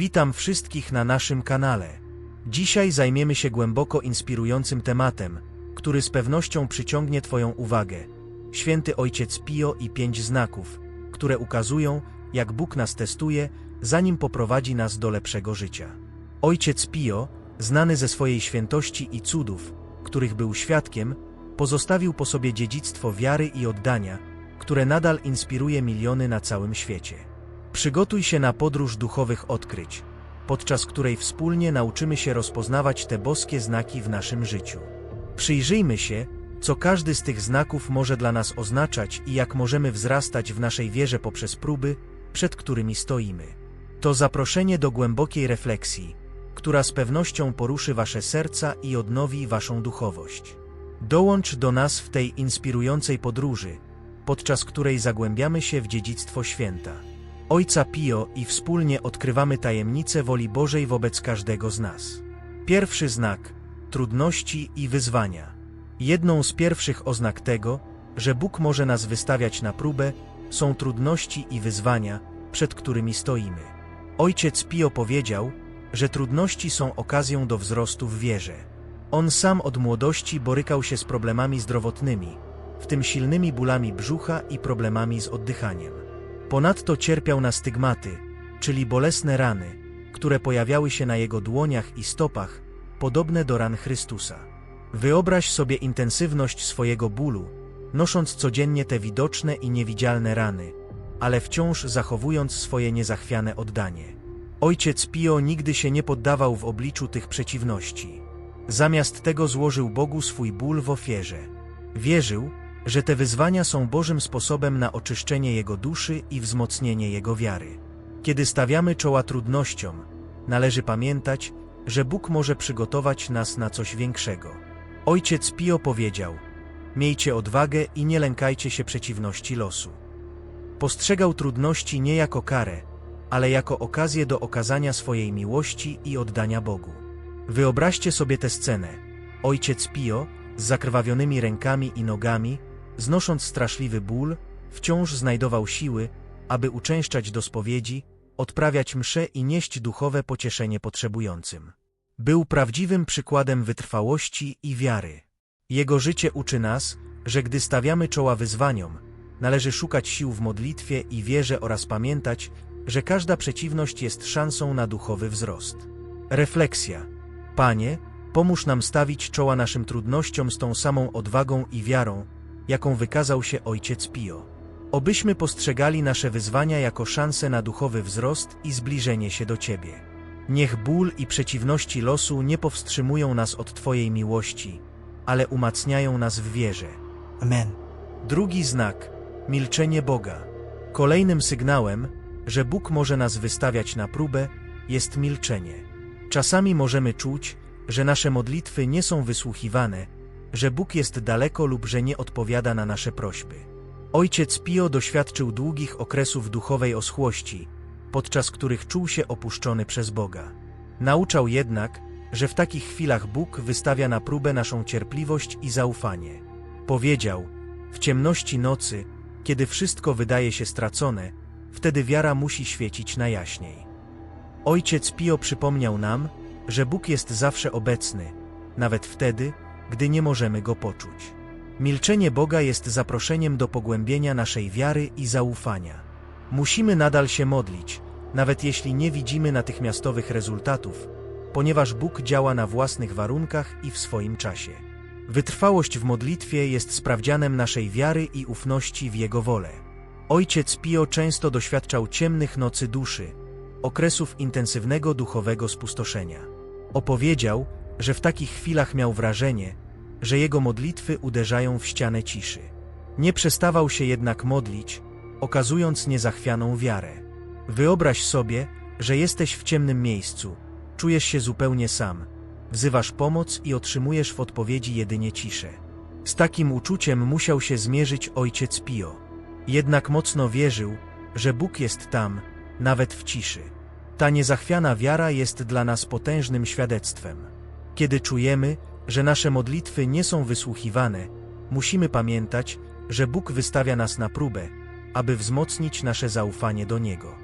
Witam wszystkich na naszym kanale. Dzisiaj zajmiemy się głęboko inspirującym tematem, który z pewnością przyciągnie Twoją uwagę. Święty Ojciec Pio i pięć znaków, które ukazują, jak Bóg nas testuje, zanim poprowadzi nas do lepszego życia. Ojciec Pio, znany ze swojej świętości i cudów, których był świadkiem, pozostawił po sobie dziedzictwo wiary i oddania, które nadal inspiruje miliony na całym świecie. Przygotuj się na podróż duchowych odkryć, podczas której wspólnie nauczymy się rozpoznawać te boskie znaki w naszym życiu. Przyjrzyjmy się, co każdy z tych znaków może dla nas oznaczać i jak możemy wzrastać w naszej wierze poprzez próby, przed którymi stoimy. To zaproszenie do głębokiej refleksji, która z pewnością poruszy Wasze serca i odnowi Waszą duchowość. Dołącz do nas w tej inspirującej podróży, podczas której zagłębiamy się w dziedzictwo święta. Ojca Pio i wspólnie odkrywamy tajemnice woli Bożej wobec każdego z nas. Pierwszy znak trudności i wyzwania. Jedną z pierwszych oznak tego, że Bóg może nas wystawiać na próbę, są trudności i wyzwania, przed którymi stoimy. Ojciec Pio powiedział, że trudności są okazją do wzrostu w wierze. On sam od młodości borykał się z problemami zdrowotnymi, w tym silnymi bólami brzucha i problemami z oddychaniem. Ponadto cierpiał na stygmaty, czyli bolesne rany, które pojawiały się na jego dłoniach i stopach, podobne do ran Chrystusa. Wyobraź sobie intensywność swojego bólu, nosząc codziennie te widoczne i niewidzialne rany, ale wciąż zachowując swoje niezachwiane oddanie. Ojciec Pio nigdy się nie poddawał w obliczu tych przeciwności. Zamiast tego złożył Bogu swój ból w ofierze. Wierzył, że te wyzwania są Bożym sposobem na oczyszczenie jego duszy i wzmocnienie jego wiary. Kiedy stawiamy czoła trudnościom, należy pamiętać, że Bóg może przygotować nas na coś większego. Ojciec Pio powiedział: Miejcie odwagę i nie lękajcie się przeciwności losu. Postrzegał trudności nie jako karę, ale jako okazję do okazania swojej miłości i oddania Bogu. Wyobraźcie sobie tę scenę. Ojciec Pio, z zakrwawionymi rękami i nogami, znosząc straszliwy ból, wciąż znajdował siły, aby uczęszczać do spowiedzi, odprawiać msze i nieść duchowe pocieszenie potrzebującym. Był prawdziwym przykładem wytrwałości i wiary. Jego życie uczy nas, że gdy stawiamy czoła wyzwaniom, należy szukać sił w modlitwie i wierze oraz pamiętać, że każda przeciwność jest szansą na duchowy wzrost. Refleksja. Panie, pomóż nam stawić czoła naszym trudnościom z tą samą odwagą i wiarą, jaką wykazał się Ojciec Pio. Obyśmy postrzegali nasze wyzwania jako szansę na duchowy wzrost i zbliżenie się do Ciebie. Niech ból i przeciwności losu nie powstrzymują nas od Twojej miłości, ale umacniają nas w wierze. Amen. Drugi znak milczenie Boga. Kolejnym sygnałem, że Bóg może nas wystawiać na próbę, jest milczenie. Czasami możemy czuć, że nasze modlitwy nie są wysłuchiwane, że Bóg jest daleko lub że nie odpowiada na nasze prośby. Ojciec Pio doświadczył długich okresów duchowej oschłości, podczas których czuł się opuszczony przez Boga. Nauczał jednak, że w takich chwilach Bóg wystawia na próbę naszą cierpliwość i zaufanie. Powiedział, w ciemności nocy, kiedy wszystko wydaje się stracone, wtedy wiara musi świecić najjaśniej. Ojciec Pio przypomniał nam, że Bóg jest zawsze obecny, nawet wtedy, gdy nie możemy Go poczuć. Milczenie Boga jest zaproszeniem do pogłębienia naszej wiary i zaufania. Musimy nadal się modlić, nawet jeśli nie widzimy natychmiastowych rezultatów, ponieważ Bóg działa na własnych warunkach i w swoim czasie. Wytrwałość w modlitwie jest sprawdzianem naszej wiary i ufności w Jego wolę. Ojciec Pio często doświadczał ciemnych nocy duszy, okresów intensywnego duchowego spustoszenia. Opowiedział, że w takich chwilach miał wrażenie, że jego modlitwy uderzają w ścianę ciszy. Nie przestawał się jednak modlić, okazując niezachwianą wiarę. Wyobraź sobie, że jesteś w ciemnym miejscu, czujesz się zupełnie sam, wzywasz pomoc i otrzymujesz w odpowiedzi jedynie ciszę. Z takim uczuciem musiał się zmierzyć ojciec Pio. Jednak mocno wierzył, że Bóg jest tam, nawet w ciszy. Ta niezachwiana wiara jest dla nas potężnym świadectwem. Kiedy czujemy, że nasze modlitwy nie są wysłuchiwane, musimy pamiętać, że Bóg wystawia nas na próbę, aby wzmocnić nasze zaufanie do Niego.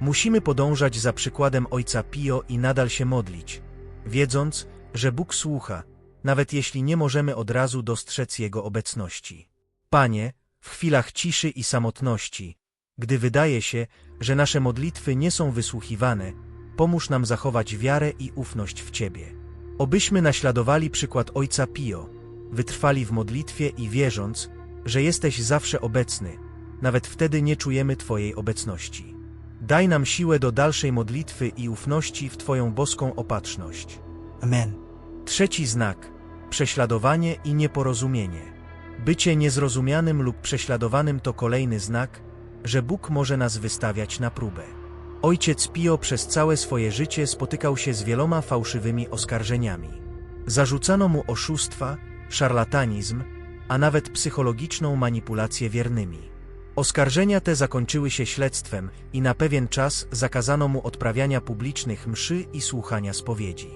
Musimy podążać za przykładem ojca Pio i nadal się modlić, wiedząc, że Bóg słucha, nawet jeśli nie możemy od razu dostrzec Jego obecności. Panie, w chwilach ciszy i samotności, gdy wydaje się, że nasze modlitwy nie są wysłuchiwane, pomóż nam zachować wiarę i ufność w Ciebie. Obyśmy naśladowali przykład Ojca Pio, wytrwali w modlitwie i wierząc, że jesteś zawsze obecny, nawet wtedy nie czujemy Twojej obecności. Daj nam siłę do dalszej modlitwy i ufności w Twoją boską opatrzność. Amen. Trzeci znak prześladowanie i nieporozumienie. Bycie niezrozumianym lub prześladowanym to kolejny znak, że Bóg może nas wystawiać na próbę. Ojciec Pio przez całe swoje życie spotykał się z wieloma fałszywymi oskarżeniami. Zarzucano mu oszustwa, szarlatanizm, a nawet psychologiczną manipulację wiernymi. Oskarżenia te zakończyły się śledztwem i na pewien czas zakazano mu odprawiania publicznych mszy i słuchania spowiedzi.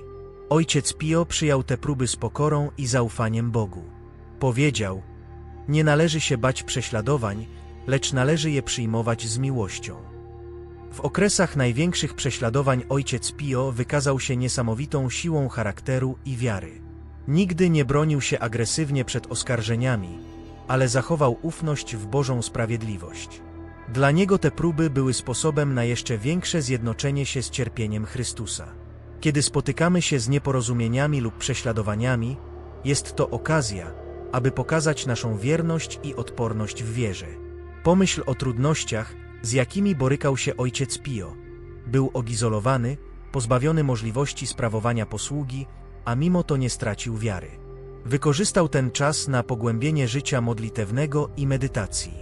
Ojciec Pio przyjął te próby z pokorą i zaufaniem Bogu. Powiedział: Nie należy się bać prześladowań, lecz należy je przyjmować z miłością. W okresach największych prześladowań ojciec Pio wykazał się niesamowitą siłą charakteru i wiary. Nigdy nie bronił się agresywnie przed oskarżeniami, ale zachował ufność w Bożą sprawiedliwość. Dla niego te próby były sposobem na jeszcze większe zjednoczenie się z cierpieniem Chrystusa. Kiedy spotykamy się z nieporozumieniami lub prześladowaniami, jest to okazja, aby pokazać naszą wierność i odporność w wierze. Pomyśl o trudnościach, z jakimi borykał się ojciec Pio. Był odizolowany, pozbawiony możliwości sprawowania posługi, a mimo to nie stracił wiary. Wykorzystał ten czas na pogłębienie życia modlitewnego i medytacji.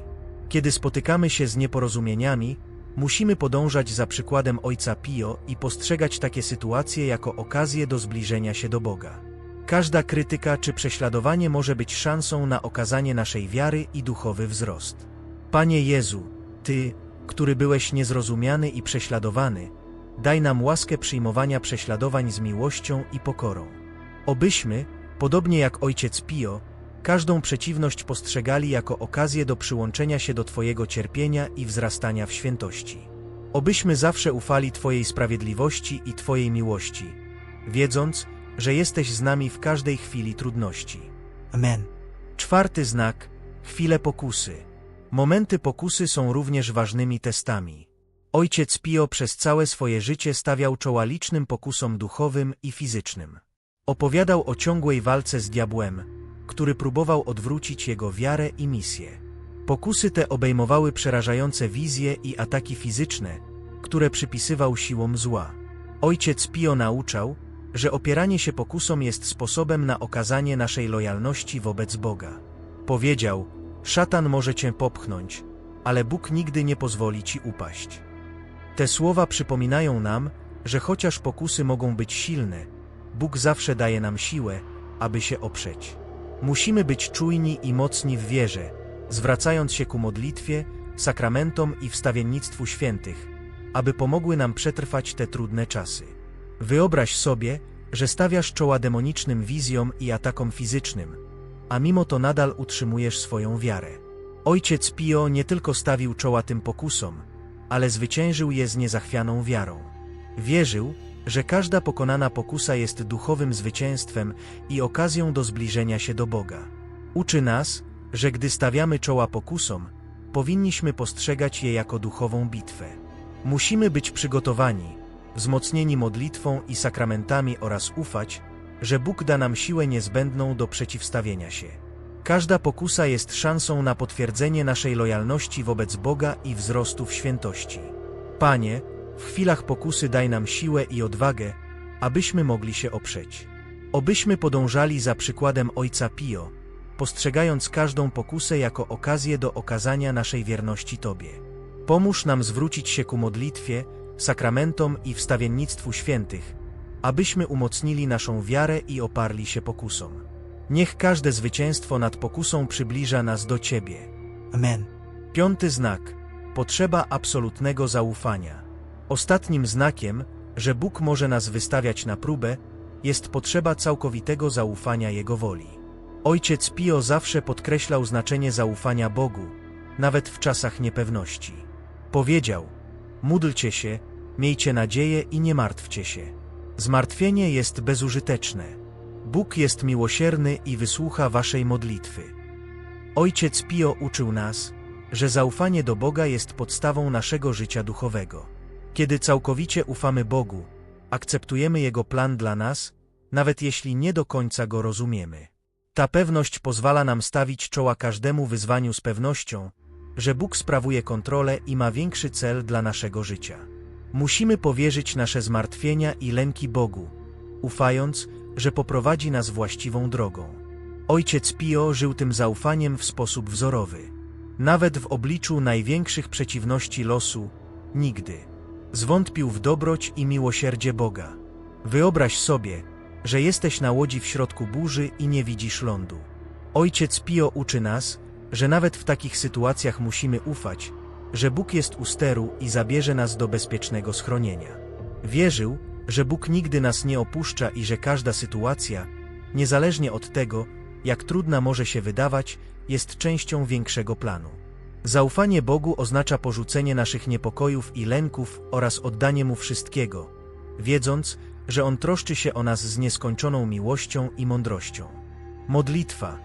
Kiedy spotykamy się z nieporozumieniami, musimy podążać za przykładem ojca Pio i postrzegać takie sytuacje jako okazję do zbliżenia się do Boga. Każda krytyka czy prześladowanie może być szansą na okazanie naszej wiary i duchowy wzrost. Panie Jezu, Ty, który byłeś niezrozumiany i prześladowany, daj nam łaskę przyjmowania prześladowań z miłością i pokorą. Obyśmy, podobnie jak ojciec Pio, każdą przeciwność postrzegali jako okazję do przyłączenia się do Twojego cierpienia i wzrastania w świętości. Obyśmy zawsze ufali Twojej sprawiedliwości i Twojej miłości, wiedząc, że jesteś z nami w każdej chwili trudności. Amen. Czwarty znak chwile pokusy. Momenty pokusy są również ważnymi testami. Ojciec Pio przez całe swoje życie stawiał czoła licznym pokusom duchowym i fizycznym. Opowiadał o ciągłej walce z diabłem, który próbował odwrócić jego wiarę i misję. Pokusy te obejmowały przerażające wizje i ataki fizyczne, które przypisywał siłom zła. Ojciec Pio nauczał, że opieranie się pokusom jest sposobem na okazanie naszej lojalności wobec Boga. Powiedział, szatan może cię popchnąć, ale Bóg nigdy nie pozwoli ci upaść. Te słowa przypominają nam, że chociaż pokusy mogą być silne, Bóg zawsze daje nam siłę, aby się oprzeć. Musimy być czujni i mocni w wierze, zwracając się ku modlitwie, sakramentom i wstawiennictwu świętych, aby pomogły nam przetrwać te trudne czasy. Wyobraź sobie, że stawiasz czoła demonicznym wizjom i atakom fizycznym, a mimo to nadal utrzymujesz swoją wiarę. Ojciec Pio nie tylko stawił czoła tym pokusom, ale zwyciężył je z niezachwianą wiarą. Wierzył, że każda pokonana pokusa jest duchowym zwycięstwem i okazją do zbliżenia się do Boga. Uczy nas, że gdy stawiamy czoła pokusom, powinniśmy postrzegać je jako duchową bitwę. Musimy być przygotowani, wzmocnieni modlitwą i sakramentami oraz ufać, że Bóg da nam siłę niezbędną do przeciwstawienia się. Każda pokusa jest szansą na potwierdzenie naszej lojalności wobec Boga i wzrostu w świętości. Panie, w chwilach pokusy daj nam siłę i odwagę, abyśmy mogli się oprzeć. Obyśmy podążali za przykładem Ojca Pio, postrzegając każdą pokusę jako okazję do okazania naszej wierności Tobie. Pomóż nam zwrócić się ku modlitwie, sakramentom i wstawiennictwu świętych, abyśmy umocnili naszą wiarę i oparli się pokusom. Niech każde zwycięstwo nad pokusą przybliża nas do Ciebie. Amen. Piąty znak. Potrzeba absolutnego zaufania. Ostatnim znakiem, że Bóg może nas wystawiać na próbę, jest potrzeba całkowitego zaufania Jego woli. Ojciec Pio zawsze podkreślał znaczenie zaufania Bogu, nawet w czasach niepewności. Powiedział, Módlcie się, miejcie nadzieję i nie martwcie się. Zmartwienie jest bezużyteczne. Bóg jest miłosierny i wysłucha waszej modlitwy. Ojciec Pio uczył nas, że zaufanie do Boga jest podstawą naszego życia duchowego. Kiedy całkowicie ufamy Bogu, akceptujemy Jego plan dla nas, nawet jeśli nie do końca go rozumiemy. Ta pewność pozwala nam stawić czoła każdemu wyzwaniu z pewnością, że Bóg sprawuje kontrolę i ma większy cel dla naszego życia. Musimy powierzyć nasze zmartwienia i lęki Bogu, ufając, że poprowadzi nas właściwą drogą. Ojciec Pio żył tym zaufaniem w sposób wzorowy. Nawet w obliczu największych przeciwności losu, nigdy. Zwątpił w dobroć i miłosierdzie Boga. Wyobraź sobie, że jesteś na łodzi w środku burzy i nie widzisz lądu. Ojciec Pio uczy nas, że nawet w takich sytuacjach musimy ufać, że Bóg jest u steru i zabierze nas do bezpiecznego schronienia. Wierzył, że Bóg nigdy nas nie opuszcza i że każda sytuacja, niezależnie od tego, jak trudna może się wydawać, jest częścią większego planu. Zaufanie Bogu oznacza porzucenie naszych niepokojów i lęków oraz oddanie Mu wszystkiego, wiedząc, że On troszczy się o nas z nieskończoną miłością i mądrością. Modlitwa.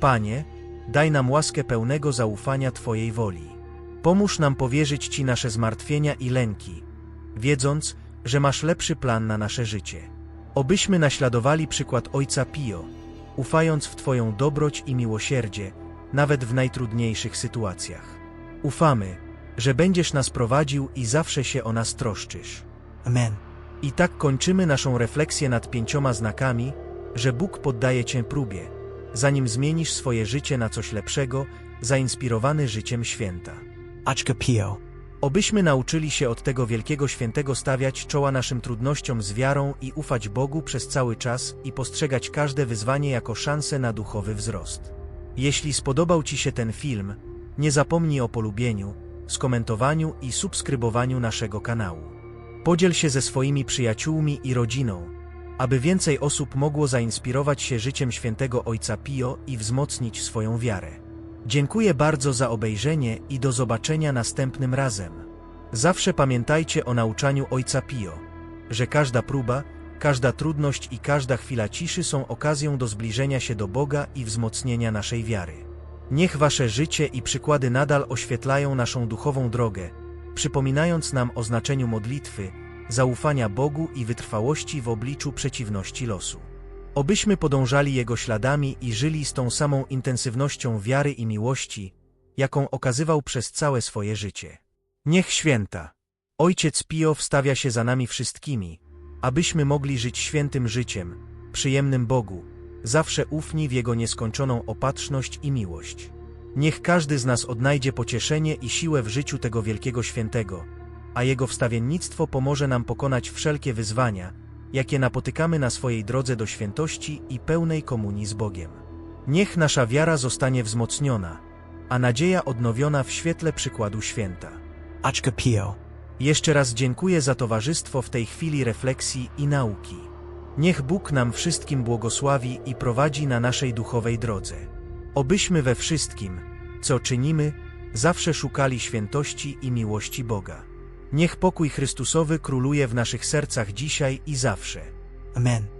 Panie, daj nam łaskę pełnego zaufania Twojej woli. Pomóż nam powierzyć Ci nasze zmartwienia i lęki, wiedząc, że masz lepszy plan na nasze życie. Obyśmy naśladowali przykład Ojca Pio, ufając w Twoją dobroć i miłosierdzie, nawet w najtrudniejszych sytuacjach. Ufamy, że będziesz nas prowadził i zawsze się o nas troszczysz. Amen. I tak kończymy naszą refleksję nad pięcioma znakami, że Bóg poddaje Cię próbie, zanim zmienisz swoje życie na coś lepszego, zainspirowany życiem święta. Achka Pio. Obyśmy nauczyli się od tego wielkiego świętego stawiać czoła naszym trudnościom z wiarą i ufać Bogu przez cały czas i postrzegać każde wyzwanie jako szansę na duchowy wzrost. Jeśli spodobał Ci się ten film, nie zapomnij o polubieniu, skomentowaniu i subskrybowaniu naszego kanału. Podziel się ze swoimi przyjaciółmi i rodziną, aby więcej osób mogło zainspirować się życiem świętego Ojca Pio i wzmocnić swoją wiarę. Dziękuję bardzo za obejrzenie i do zobaczenia następnym razem. Zawsze pamiętajcie o nauczaniu Ojca Pio, że każda próba, każda trudność i każda chwila ciszy są okazją do zbliżenia się do Boga i wzmocnienia naszej wiary. Niech wasze życie i przykłady nadal oświetlają naszą duchową drogę, przypominając nam o znaczeniu modlitwy, zaufania Bogu i wytrwałości w obliczu przeciwności losu. Obyśmy podążali Jego śladami i żyli z tą samą intensywnością wiary i miłości, jaką okazywał przez całe swoje życie. Niech święta, Ojciec Pio wstawia się za nami wszystkimi, abyśmy mogli żyć świętym życiem, przyjemnym Bogu, zawsze ufni w Jego nieskończoną opatrzność i miłość. Niech każdy z nas odnajdzie pocieszenie i siłę w życiu tego wielkiego świętego, a Jego wstawiennictwo pomoże nam pokonać wszelkie wyzwania, jakie napotykamy na swojej drodze do świętości i pełnej komunii z Bogiem. Niech nasza wiara zostanie wzmocniona, a nadzieja odnowiona w świetle przykładu święta. Achka Pio. Jeszcze raz dziękuję za towarzystwo w tej chwili refleksji i nauki. Niech Bóg nam wszystkim błogosławi i prowadzi na naszej duchowej drodze. Obyśmy we wszystkim, co czynimy, zawsze szukali świętości i miłości Boga. Niech pokój Chrystusowy króluje w naszych sercach dzisiaj i zawsze. Amen.